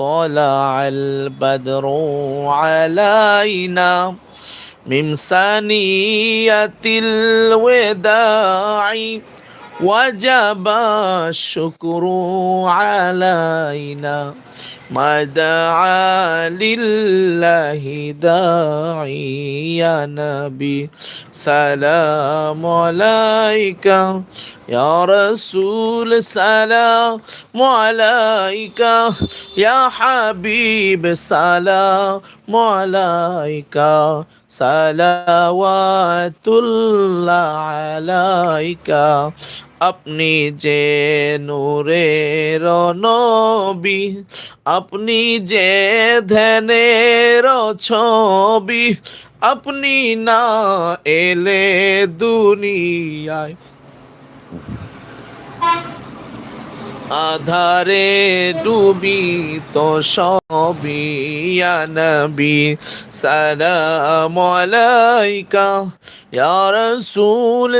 طلع البدر علينا من ثنية الوداع وجب الشكر علينا ما دعا لله داعي يا نبي. سلام عليك. يا رسول سلام عليك يا حبيب سلام عليك সালাওয়াতুল্লাহ আলাইকা আপনি যে নূরের নবী আপনি যে ধ্যানের ছবি আপনি না এলে দুনিয়ায় আধারে ডুবি তো সবই ইয়া নবী সালাম আলাইকা ইয়া রাসূল